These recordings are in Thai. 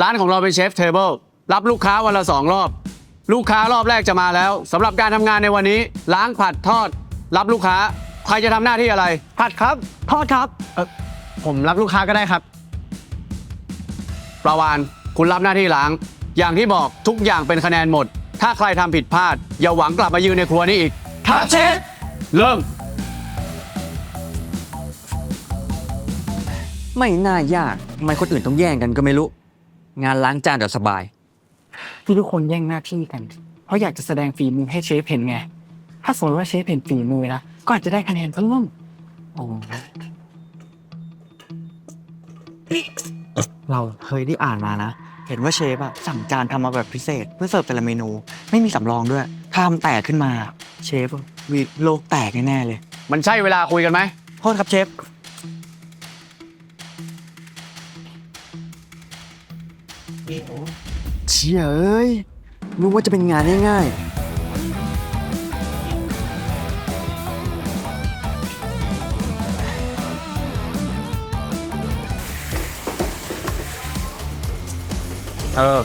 ร้านของเราเป็นเชฟเทเบิลรับลูกค้าวันละสองรอบ ลูกค้ารอบแรกจะมาแล้วสำหรับการทำงานในวันนี้ ล้างผัดทอด รับลูกค้า ใครจะทำหน้าที่อะไร ผัดครับ ทอดครับเออผมรับลูกค้าก็ได้ครับ ประวานคุณรับหน้าที่ล้าง อย่างที่บอกทุกอย่างเป็นคะแนนหมด ถ้าใครทำผิดพลาด อย่าหวังกลับมายืนในครัวนี้อีก ครับเชฟ เริ่ม ไม่น่ายากทำไมคนอื่นต้องแย่งกันก็ไม่รู้ งานล้างจานเดี๋ยวสบาย ที่ทุกคนแย่งหน้าที่กัน เพราะอยากจะแสดงฝีมือให้เชฟเห็นไง ถ้าสมมติว่าเชฟเห็นฝีมือนะก็อาจจะได้คะแนนเพิ่มเราเคยได้อ่านมานะ เห็นว่าเชฟอะสั่งจานทำมาแบบพิเศษ เพื่อเสิร์ฟแต่ละเมนู ไม่มีสำรองด้วยถ้าทำแตกขึ้นมา เชฟวีโลกแตกแน่ๆเลย มันใช่เวลาคุยกันไหมโทษครับเชฟ เชี่ยเอ้ยนึกว่าจะเป็นงานง่ายเออ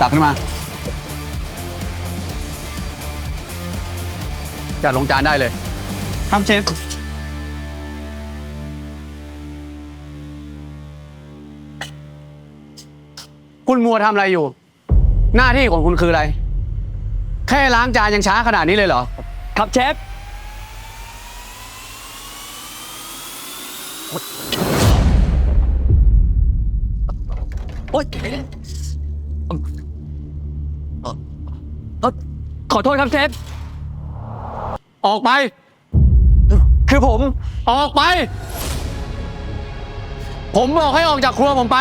ตักขึ้นมา จัดลงจานได้เลย ครับเชฟ คุณมัวทำอะไรอยู่ หน้าที่ของคุณคืออะไร แค่ล้างจานยังช้าขนาดนี้เลยเหรอ ครับเชฟ โอ๊ยเอ่อขอโทษครับเชฟ ออกไป คือผม ออกไป ผมบอกให้ออกจากครัวผมไป